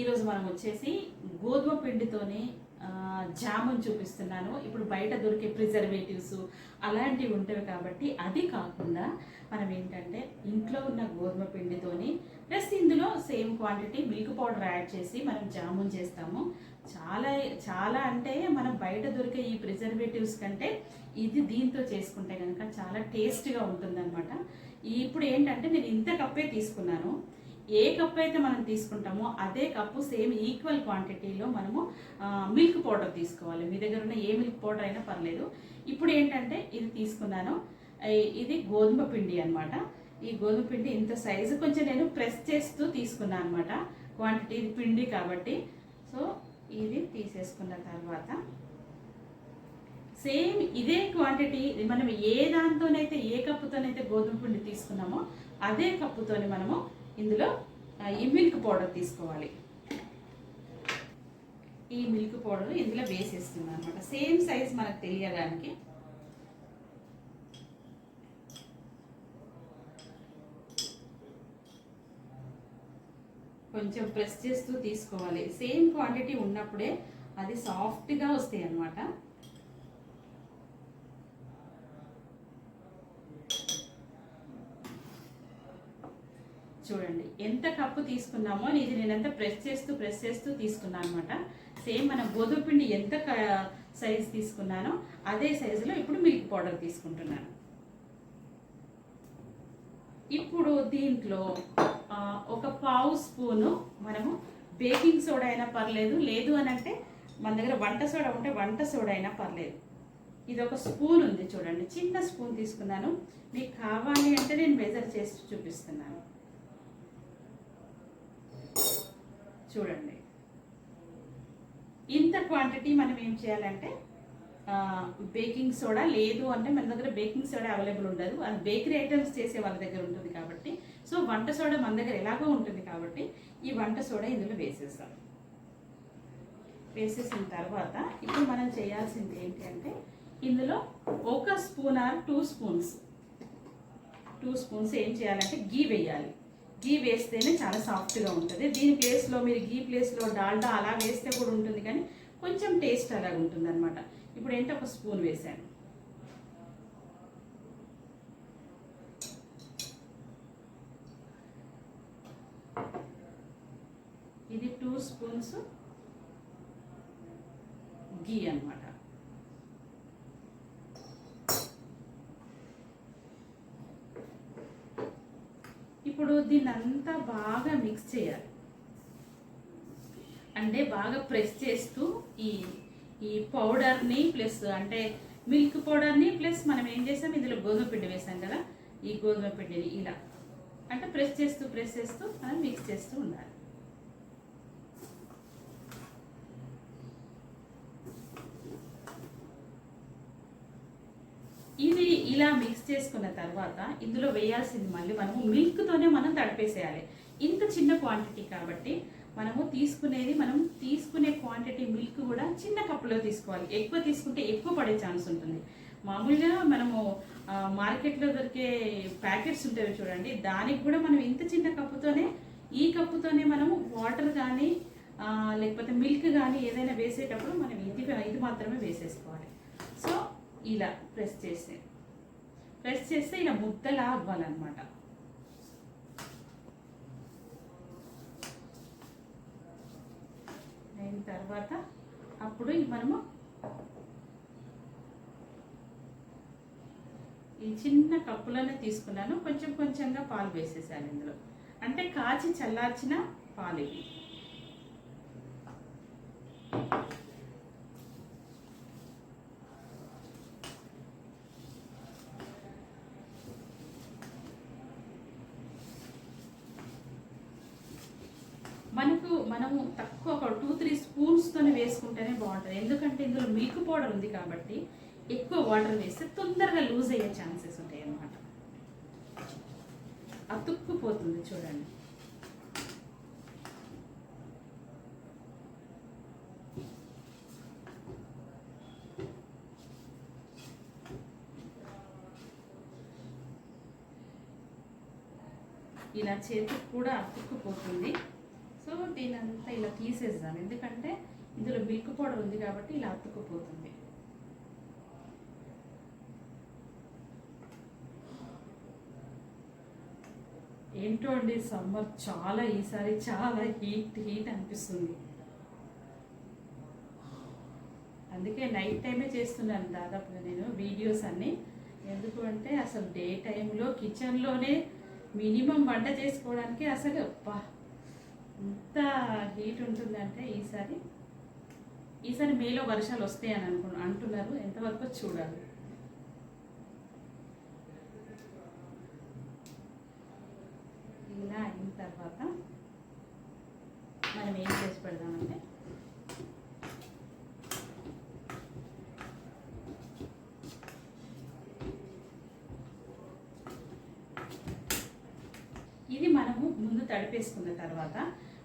ఈరోజు మనం వచ్చేసి గోధుమ పిండితోనే జామున్ చూపిస్తున్నాను. ఇప్పుడు బయట దొరికే ప్రిజర్వేటివ్స్ అలాంటివి ఉంటాయి కాబట్టి అది కాకుండా మనం ఏంటంటే ఇంట్లో ఉన్న గోధుమ పిండితోని ప్లస్ ఇందులో same quantity milk powder add చేసి మనం జామున్ చేస్తాము. చాలా చాలా అంటే మనం బయట దొరికే ఈ ప్రిజర్వేటివ్స్ కంటే ఇది దీంతో చేసుకుంటే కనుక చాలా టేస్ట్గా ఉంటుందన్నమాట. ఇప్పుడు ఏంటంటే నేను ఇంత కప్పే తీసుకున్నాను. ఏ కప్పు అయితే మనం తీసుకుంటామో అదే కప్పు సేమ్ ఈక్వల్ క్వాంటిటీలో మనము మిల్క్ పౌడర్ తీసుకోవాలి. మీ దగ్గర ఉన్న ఏ మిల్క్ పౌడర్ అయినా పర్లేదు. ఇప్పుడు ఏంటంటే ఇది తీసుకున్నాను. ఇది గోధుమ పిండి అన్నమాట. ఈ గోధుమ పిండి ఇంత సైజు కొంచెం నేను ప్రెస్ చేస్తూ తీసుకున్నాను అనమాట క్వాంటిటీ ఇది పిండి కాబట్టి. సో ఇది తీసేసుకున్న తర్వాత సేమ్ ఇదే క్వాంటిటీ మనం ఏ దాంతోనైతే ఏ కప్పుతోనైతే గోధుమ పిండి తీసుకున్నామో అదే కప్పుతోని మనము ఇందులో ఈ మిల్క్ పౌడర్ తీసుకోవాలి. ఈ మిల్క్ పౌడర్ ఇందులో వేసేస్తుంది అనమాట సేమ్ సైజ్ మనకు తెలియడానికి. కొంచెం ప్రెస్ చేస్తూ తీసుకోవాలి. సేమ్ క్వాంటిటీ ఉన్నప్పుడే అది సాఫ్ట్గా వస్తాయి అన్నమాట చూడండి. ఎంత కప్పు తీసుకున్నామో ఇది నేనంతా ప్రెస్ చేస్తూ ప్రెస్ చేస్తూ తీసుకున్నాను అనమాట సేమ్ మనం గోధుమ పిండి ఎంత సైజ్ తీసుకున్నానో అదే సైజులో ఇప్పుడు మిల్క్ పౌడర్ తీసుకుంటున్నాను. ఇప్పుడు దీంట్లో ఒక పావు స్పూను మనము బేకింగ్ సోడా అయినా పర్లేదు. లేదు అని అంటే మన దగ్గర వంట సోడా ఉంటే వంట సోడా అయినా పర్లేదు. ఇది ఒక స్పూన్ ఉంది చూడండి. చిన్న స్పూన్ తీసుకున్నాను. మీకు కావాలి అంటే నేను మెజర్ చేసి చూపిస్తున్నాను. చూడండి. ఇంత క్వాంటిటీ మనం ఏం చేయాలంటే బేకింగ్ సోడా లేదు అంటే మన దగ్గర బేకింగ్ సోడా అవైలబుల్ ఉండదు. అది బేకరీ ఐటమ్స్ చేసే వాళ్ళ దగ్గర ఉంటుంది కాబట్టి. సో వంట సోడా మన దగ్గర ఎలాగో ఉంటుంది కాబట్టి ఈ వంట సోడా ఇందులో వేసేస్తాం. వేసేసిన తర్వాత ఇప్పుడు మనం చేయాల్సింది ఏంటి అంటే ఇందులో ఒక spoon or two spoons two spoons ఏం చేయాలంటే గీ వేయాలి. గీ వేస్తేనే చాలా సాఫ్ట్గా ఉంటుంది. దీని ప్లేస్లో మీరు గీ ప్లేస్లో డాల్డా అలా వేస్తే కూడా ఉంటుంది కానీ కొంచెం టేస్ట్ అలాగ ఉంటుంది అనమాట ఇప్పుడు ఏంటో ఒక స్పూన్ వేసాను ఇది టూ స్పూన్స్ గీ అనమాట ఇప్పుడు దీన్ని అంతా బాగా మిక్స్ చేయాలి. అంటే బాగా ప్రెస్ చేస్తూ ఈ ఈ పౌడర్ని ప్లస్ అంటే మిల్క్ పౌడర్ని ప్లస్ మనం ఏం చేసాం? ఇందులో గోధుమ పిండి వేసాం కదా? ఈ గోధుమ పిండిని ఇలా. అంటే ప్రెస్ చేస్తూ ప్రెస్ చేస్తూ మనం మిక్స్ చేస్తూ ఉండాలి. ఇది ఇలా మిక్స్ చేసుకున్న తర్వాత ఇందులో వేయాల్సింది మళ్ళీ మనము మిల్క్తోనే మనం తడిపేసేయాలి. ఇంత చిన్న క్వాంటిటీ కాబట్టి మనము తీసుకునేది మనం తీసుకునే క్వాంటిటీ మిల్క్ కూడా చిన్న కప్పులో తీసుకోవాలి. ఎక్కువ తీసుకుంటే ఎక్కువ పడే ఛాన్స్ ఉంటుంది. మామూలుగా మనము మార్కెట్లో దొరికే ప్యాకెట్స్ ఉంటాయి చూడండి. దానికి కూడా మనం ఇంత చిన్న కప్పుతోనే ఈ కప్పుతోనే మనము వాటర్ కానీ లేకపోతే మిల్క్ కానీ ఏదైనా వేసేటప్పుడు మనం ఇది ఇది మాత్రమే వేసేసుకోవాలి. సో ఇలా ప్రెస్ చేస్తే ప్రెస్ చేస్తే ఇలా ముద్దలా అవ్వాలన్నమాట. అయిన తర్వాత అప్పుడు మనము ఈ చిన్న కప్పులోనే తీసుకున్నాను. కొంచెం కొంచెంగా పాలు వేసేసాను ఇందులో. అంటే కాచి చల్లార్చిన పాలు ఇవి మనకు మనము తక్కువ ఒక టూ త్రీ స్పూన్స్తోనే వేసుకుంటేనే బాగుంటుంది. ఎందుకంటే ఇందులో మిల్క్ పౌడర్ ఉంది కాబట్టి ఎక్కువ వాటర్ వేస్తే తొందరగా లూజ్ అయ్యే ఛాన్సెస్ ఉంటాయి అన్నమాట. అతుక్కుపోతుంది చూడండి. ఇలా చేతికి కూడా అతుక్కుపోతుంది. సో దీని అంతా ఇలా తీసేద్దాం ఎందుకంటే ఇందులో మిల్క్ పౌడర్ ఉంది కాబట్టి ఇలా అతుక్కుపోతుంది. ఏంటో అండి సమ్మర్ చాలా ఈసారి చాలా హీట్ హీట్ అనిపిస్తుంది. అందుకే నైట్ టైమే చేస్తున్నాను దాదాపుగా నేను వీడియోస్ అన్నీ. ఎందుకు అంటే అసలు డే టైంలో కిచెన్లోనే మినిమం వంట చేసుకోవడానికి అసలు అబ్బా ఎంత హీట్ ఉంటుందంటే ఈసారి? ఈసారి మేలో వర్షాలు వస్తాయని అనుకు అంటున్నారు. ఎంతవరకు చూడాలి. ఇలా అయిన తర్వాత మనం ఏం చేసి పెడదామంటే ఇది మనము వేసుకున్న తర్వాత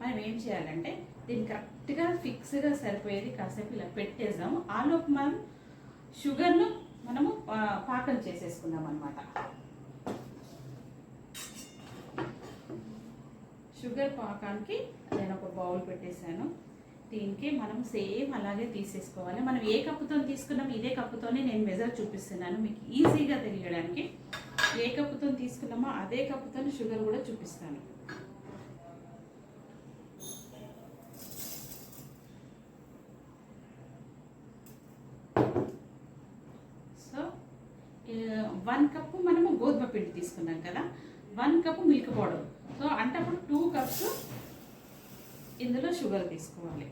మనం ఏం చేయాలంటే దీన్ని కరెక్ట్గా ఫిక్స్గా సరిపోయేది కాసేపు ఇలా పెట్టేద్దాము. ఆలోపు మనం షుగర్ను మనము పాకం చేసేసుకుందాం అనమాట షుగర్ పాకానికి నేను ఒక బౌల్ పెట్టేశాను. దీనికి మనం సేమ్ అలాగే తీసేసుకోవాలి. మనం ఏ కప్పుతో తీసుకున్నాం ఇదే కప్పుతోనే నేను మెజర్ చూపిస్తున్నాను మీకు ఈజీగా తెలియడానికి. ఏ కప్పుతో తీసుకున్నామో అదే కప్పుతో షుగర్ కూడా చూపిస్తాను సో వన్ కప్పు మనము గోధుమ పిండి తీసుకున్నాం కదా one cup milk powder. So అంటే అప్పుడు టూ కప్స్ ఇందులో షుగర్ తీసుకోవాలి.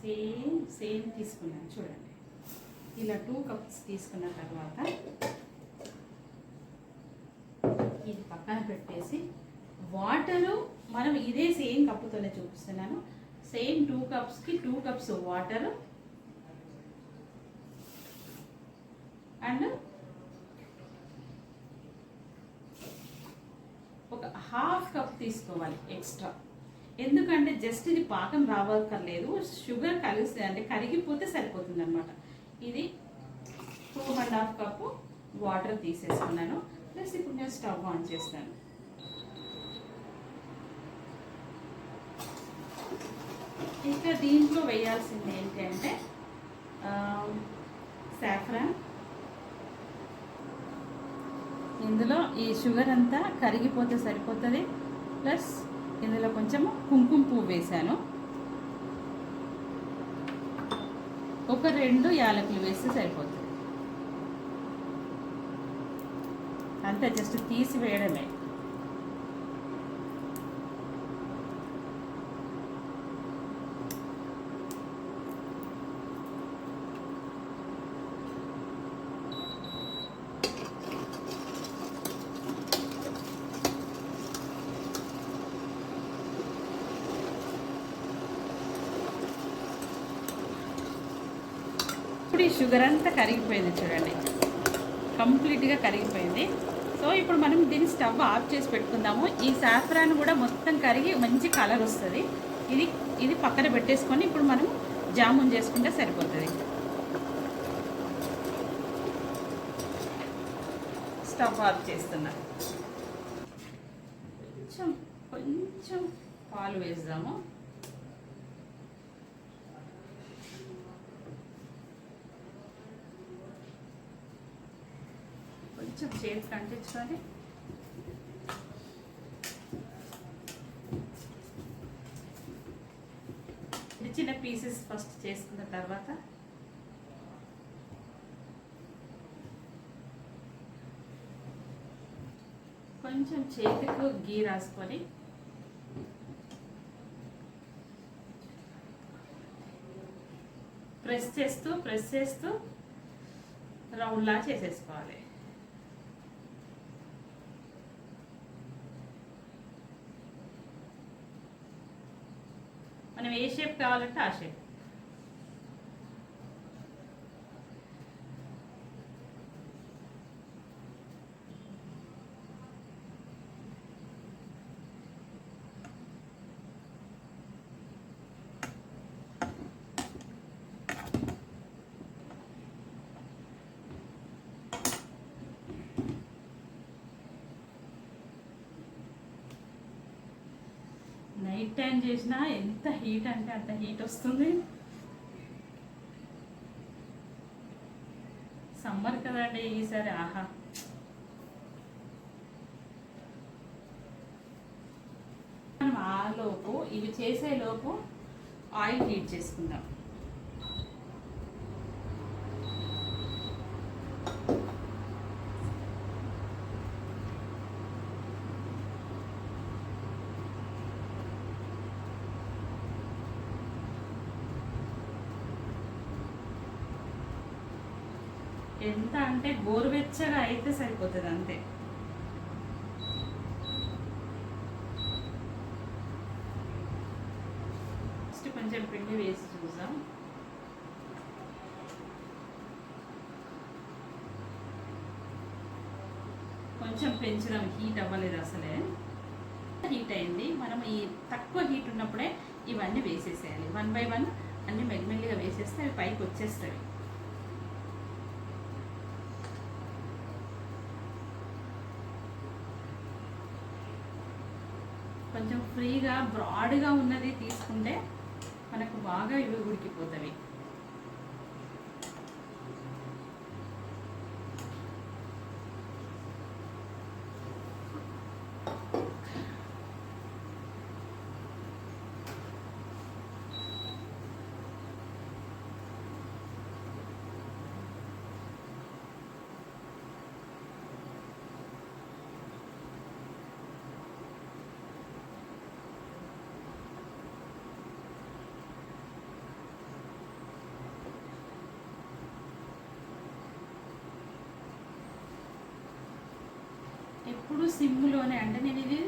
సేమ్ సేమ్ తీసుకున్నాను చూడండి. ఇలా టూ కప్స్ తీసుకున్న తర్వాత ఇది పక్కన పెట్టేసి వాటరు మనం ఇదే సేమ్ కప్పుతోనే చూపిస్తున్నాను. సేమ్ టూ కప్స్కి టూ కప్స్ వాటర్ అండ్ ఒక హాఫ్ కప్ తీసుకోవాలి ఎక్స్ట్రా ఎందుకంటే జస్ట్ ఇది పాకం రావక్కర్లేదు షుగర్ కలిసి అంటే కరిగిపోతే సరిపోతుంది అనమాట ఇది two and half cup water తీసేసుకున్నాను. ప్లస్ ఇప్పుడు నేను స్టవ్ ఆన్ చేస్తాను. ఇంకా దీంట్లో వేయాల్సింది ఏంటంటే సాఫ్రాన్ ఇందులో ఈ షుగర్ అంతా కరిగిపోతే సరిపోతుంది. ప్లస్ ఇందులో కొంచెం కుంకుమ పువ్వు వేశాను. ఒక రెండు యాలకులు వేస్తే సరిపోతుంది. అంతే జస్ట్ తీసి వేయడమే ఇప్పుడు ఈ షుగర్ అంతా కరిగిపోయింది చూడండి. కంప్లీట్గా కరిగిపోయింది. సో ఇప్పుడు మనం దీన్ని స్టవ్ ఆఫ్ చేసి పెట్టుకుందాము. ఈ సాఫ్రాన్ కూడా మొత్తం కరిగి మంచి కలర్ వస్తుంది. ఇది ఇది పక్కన పెట్టేసుకొని ఇప్పుడు మనం జామున్ చేసుకుంటే సరిపోతుంది. స్టవ్ ఆఫ్ చేస్తున్నా. కొంచెం కొంచెం పాలు వేద్దాము. కొంచెం చేతికి అంటించుకొని. చిన్న చిన్న పీసెస్ ఫస్ట్ చేసుకున్న తర్వాత. కొంచెం చేతికి గీ రాసుకొని. ప్రెస్ చేస్తూ ప్రెస్ చేస్తూ రౌండ్లా చేసేసుకోవాలి. మనం ఏ షేప్ కావాలంటే ఆ షేప్ హీట్ టైం చేసినా ఎంత హీట్ అంటే అంత హీట్ వస్తుంది. సమ్మర్ కదండి ఈసారి ఆహా. మనం ఆ లోపు ఇవి చేసే లోపు ఆయిల్ హీట్ చేసుకుందాం. ఎంత అంటే గోరువెచ్చగా అయితే సరిపోతుంది అంతే. ఫస్ట్ కొంచెం పిండి వేసి చూసాం కొంచెం పెంచడం హీట్ అవ్వలేదు అసలే. హీట్ అయింది. మనం ఈ తక్కువ హీట్ ఉన్నప్పుడే ఇవన్నీ వేసేసేయాలి. వన్ బై వన్ అన్నీ మెల్లిమెల్లిగా వేసేస్తే అవి పైకి వచ్చేస్తాయి. కొంచెం ఫ్రీగా బ్రాడ్గా ఉన్నది తీసుకుంటే మనకు బాగా ఇవి ఉడికిపోతాయి. ఎప్పుడు సిమ్లోనే అంటే నేను ఇది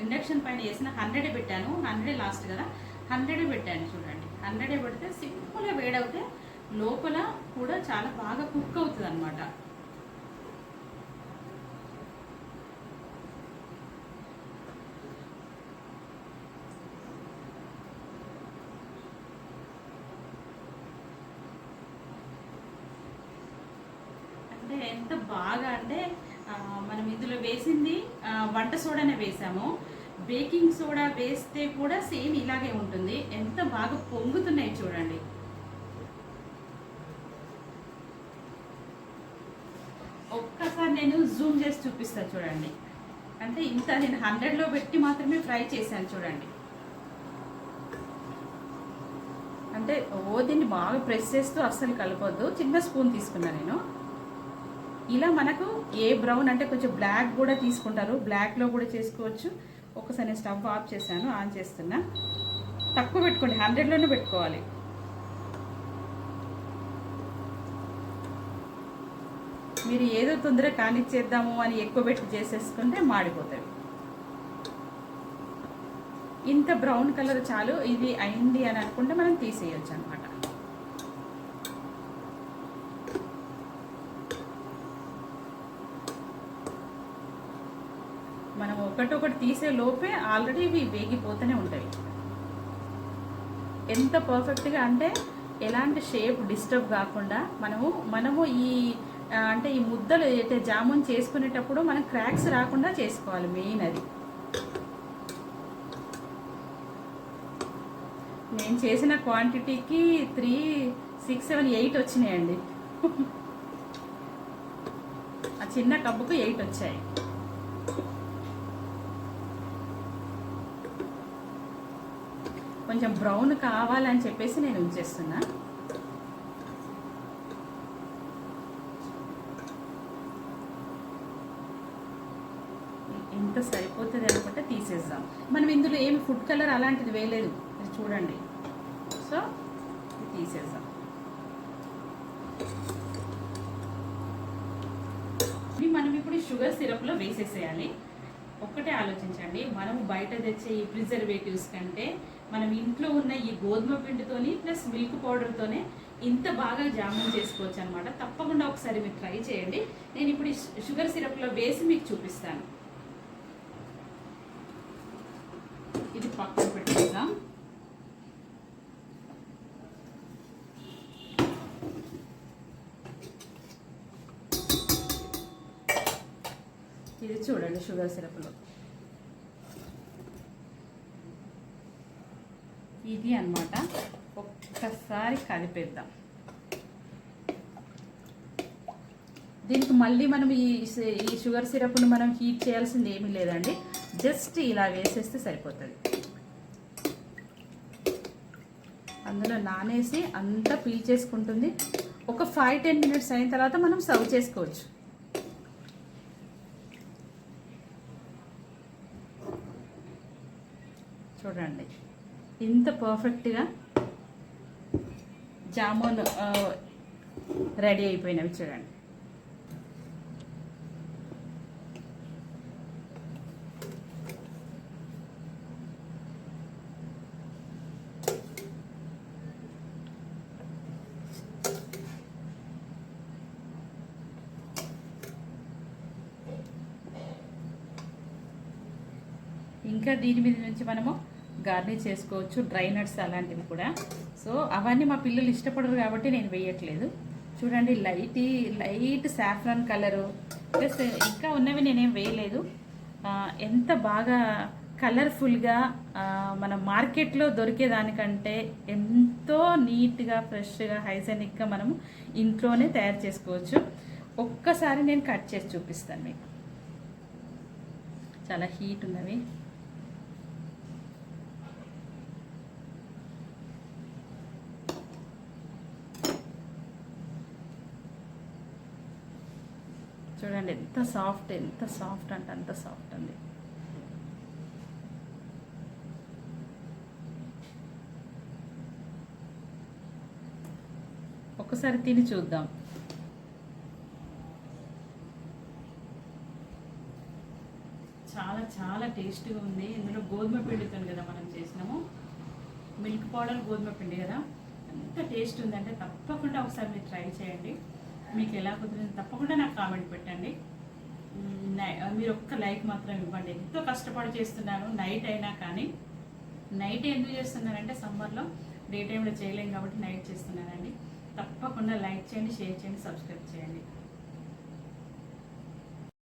ఇండక్షన్ పైన వేసిన హండ్రెడే పెట్టాను. హండ్రెడే లాస్ట్ కదా. హండ్రెడే పెట్టాను చూడండి. హండ్రెడే పెడితే సింపుల్గా వేడవుతే లోపల కూడా చాలా బాగా కుక్ అవుతుంది అనమాట అంటే ఎంత బాగా అంటే ఆ, మనం ఇందులో వేసింది ఆ, వంట సోడానే వేసాము. బేకింగ్ సోడా వేస్తే కూడా సేమ్ ఇలాగే ఉంటుంది. ఎంత బాగా పొంగుతున్నాయి చూడండి. ఒక్కసారి నేను జూమ్ చేసి చూపిస్తాను చూడండి. అంటే ఇంత నేను హండ్రెడ్లో పెట్టి మాత్రమే ఫ్రై చేశాను చూడండి. అంటే ఓ దీన్ని బాగా ప్రెస్ చేస్తూ అస్సలు కలపొద్దు. చిన్న స్పూన్ తీసుకున్నా నేను. ఇలా మనకు ఏ బ్రౌన్ అంటే కొంచెం బ్లాక్ కూడా తీసుకుంటారు. బ్లాక్లో కూడా చేసుకోవచ్చు. ఒకసారి నేను స్టవ్ ఆఫ్ చేశాను ఆన్ చేస్తున్నా. తక్కువ పెట్టుకోండి. హండ్రెడ్లోనే పెట్టుకోవాలి. మీరు ఏదో తొందరగా కానిచ్చేద్దాము అని ఎక్కువ పెట్టి చేసేసుకుంటే మాడిపోతాయి. ఇంత బ్రౌన్ కలర్ చాలు. ఇది అయింది అని అనుకుంటే మనం తీసేయచ్చు అనమాట మనం ఒకటొకటి తీసే లోపే ఆల్రెడీ ఇవి వేగిపోతూనే ఉంటాయి. ఎంత పర్ఫెక్ట్గా అంటే ఎలాంటి షేప్ డిస్టర్బ్ కాకుండా మనము మనము ఈ అంటే ఈ ముద్దలు అయితే జామున్ చేసుకునేటప్పుడు మనం క్రాక్స్ రాకుండా చేసుకోవాలి మెయిన్ అది. నేను చేసిన క్వాంటిటీకి త్రీ సిక్స్ సెవెన్ ఎయిట్ వచ్చినాయండి. ఆ చిన్న కప్పుకు ఎయిట్ వచ్చాయి. కొంచెం బ్రౌన్ కావాలని చెప్పేసి నేను ఉంచేస్తున్నా ఎంత సరిపోతుంది అనుకుంటే తీసేద్దాం. మనం ఇందులో ఏమి ఫుడ్ కలర్ అలాంటిది వేయలేదు. మీరు చూడండి. సో తీసేద్దాం. ఇవి మనం ఇప్పుడు షుగర్ సిరప్లో వేసేసేయాలి. ఒక్కటే ఆలోచించండి. మనం బయట తెచ్చే ఈ ప్రిజర్వేటివ్స్ కంటే మనం ఇంట్లో ఉన్న ఈ గోధుమ పిండితోని ప్లస్ మిల్క్ పౌడర్తోనే ఇంత బాగా జామున్ చేసుకోవచ్చు అనమాట తప్పకుండా ఒకసారి మీరు ట్రై చేయండి. నేను ఇప్పుడు షుగర్ సిరప్లో వేసి మీకు చూపిస్తాను. ఇది పక్కన పెట్టుకుందాం. ఇది చూడండి షుగర్ సిరప్లో. ఇది అన్నమాట. ఒక్కసారి కలిపేద్దాం. దీనికి మళ్ళీ మనం ఈ ఈ షుగర్ సిరప్ను మనం హీట్ చేయాల్సింది ఏమీ లేదండి. జస్ట్ ఇలా వేసేస్తే సరిపోతుంది. అందులో నానేసి అంతా పీల్చేసుకుంటుంది. ఒక ఫైవ్ టెన్ మినిట్స్ అయిన తర్వాత మనం సర్వ్ చేసుకోవచ్చు. చూడండి. ఇంత పర్ఫెక్ట్గా జామున్ రెడీ అయిపోయినవి చూడండి. ఇంకా దీని మీద నుంచి మనము గార్నిష్ చేసుకోవచ్చు డ్రై నట్స్ అలాంటివి కూడా. సో అవన్నీ మా పిల్లలు ఇష్టపడరు కాబట్టి నేను వేయట్లేదు. చూడండి light light saffron colour. Plus ఇంకా ఉన్నవి నేనేం వేయలేదు. ఎంత బాగా కలర్ఫుల్గా మన మార్కెట్లో దొరికేదానికంటే ఎంతో నీట్గా ఫ్రెష్గా హైజెనిక్గా మనము ఇంట్లోనే తయారు చేసుకోవచ్చు. ఒక్కసారి నేను కట్ చేసి చూపిస్తాను మీకు. చాలా హీట్ ఉన్నవి చూడండి ఎంత సాఫ్ట్ ఎంత సాఫ్ట్ అంటే అంత సాఫ్ట్ ఉంది ఒకసారి తిని చూద్దాం. చాలా చాలా టేస్టీగా ఉంది. ఇందులో గోధుమ పిండితో కదా మనం చేసినాము. మిల్క్ పౌడర్ గోధుమ పిండి కదా. ఎంత టేస్ట్ ఉందంటే తప్పకుండా ఒకసారి మీరు ట్రై చేయండి. మీకు ఎలా కుదిరింది తప్పకుండా నాకు కామెంట్ పెట్టండి. మీరు ఒక్క లైక్ మాత్రం ఇవ్వండి. ఎంతో కష్టపడి చేస్తున్నాను నైట్ అయినా కానీ నైట్ ఎందుకు చేస్తున్నానంటే సమ్మర్లో డే టైంలో చేయలేం కాబట్టి నైట్ చేస్తున్నానండి తప్పకుండా లైక్ చేయండి షేర్ చేయండి సబ్స్క్రైబ్ చేయండి.